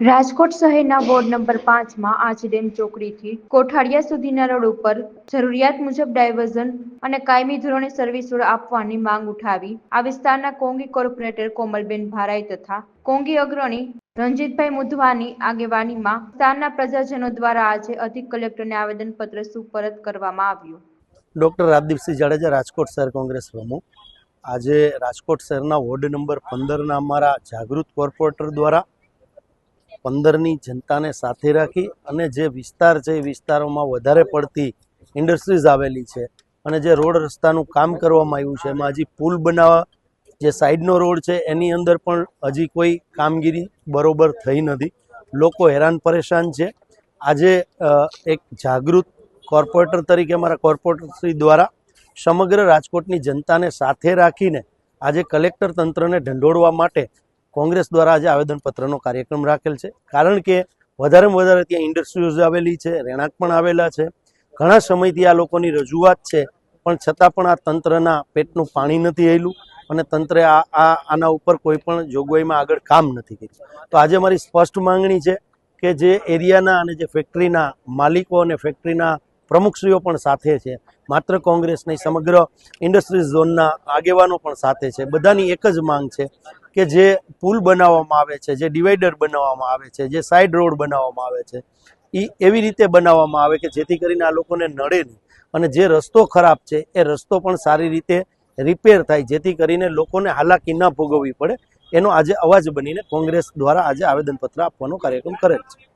રાજકોટ શહેરના ward number પાંચમાં આંચડેમ ચોકડીથી કોઠાડિયા સુધીના રોડ ઉપર જરૂરિયાત મુજબ ડાયવર્ઝન અને કાયમી ધોરણે સર્વિસ રોડ આપવાની માંગ ઉઠાવી આ વિસ્તારના કોંગી કોર્પોરેટર કોમલબેન ભારાઈ તથા કોંગી અગ્રણી રણજીતભાઈ મુધવાની આગેવાનીમાં વિસ્તારના પ્રજાજનો દ્વારા આજે અધિક કલેક્ટરને આવેદનપત્ર સુપરત કરવામાં આવ્યું. ડોક્ટર રાજદીપસિંહ જાડેજા, રાજકોટ શહેર કોંગ્રેસ પ્રમુખ. આજે રાજકોટ શહેરના વોર્ડ નંબર પંદરના અમારા જાગૃત કોર્પોરેટર દ્વારા પંદરની જનતાને સાથે રાખી અને જે વિસ્તાર છે, એ વિસ્તારોમાં વધારે પડતી ઇન્ડસ્ટ્રીઝ આવેલી છે. અને જે રોડ રસ્તાનું કામ કરવામાં આવ્યું છે, એમાં હજી પુલ બનાવવા જે સાઈડનો રોડ છે, એની અંદર પણ હજી કોઈ કામગીરી બરોબર થઈ નથી. લોકો હેરાન પરેશાન છે. આજે એક જાગૃત કોર્પોરેટર તરીકે અમારા કોર્પોરેટરશ્રી દ્વારા સમગ્ર રાજકોટની જનતાને સાથે રાખીને આજે કલેક્ટર તંત્રને ઢંઢોળવા માટે કોંગ્રેસ દ્વારા આજે આવેદનપત્રનો કાર્યક્રમ રાખેલ છે. કારણ કે વધારેમાં વધારે ત્યાં ઇન્ડસ્ટ્રીઝ આવેલી છે, રહેણાંક પણ આવેલા છે. ઘણા સમયથી આ લોકોની રજૂઆત છે, પણ છતાં પણ આ તંત્રના પેટનું પાણી નથી હેલું અને તંત્રે આ, આના ઉપર કોઈ પણ જોગવાઈમાં આગળ કામ નથી કર્યું. તો આજે મારી સ્પષ્ટ માંગણી છે કે જે એરિયાના અને જે ફેક્ટરીના માલિકો અને ફેક્ટરીના પ્રમુખશ્રીઓ પણ સાથે છે. માત્ર કોંગ્રેસ નહીં, સમગ્ર ઇન્ડસ્ટ્રીઝ ઝોનના આગેવાનો પણ સાથે છે. બધાની એક જ માંગ છે કે જે પુલ બનાવવામાં આવે છે, જે ડિવાઈડર બનાવવામાં આવે છે, જે સાઈડ રોડ બનાવવામાં આવે છે એ એવી રીતે બનાવવામાં આવે કે જેથી કરીને આ લોકોને નડે નહીં. અને જે રસ્તો ખરાબ છે, એ રસ્તો પણ સારી રીતે રિપેર થાય, જેથી કરીને લોકોને હાલાકી ન ભોગવવી પડે. એનો આજે અવાજ બનીને કોંગ્રેસ દ્વારા આજે આવેદનપત્ર આપવાનો કાર્યક્રમ કરેલ છે.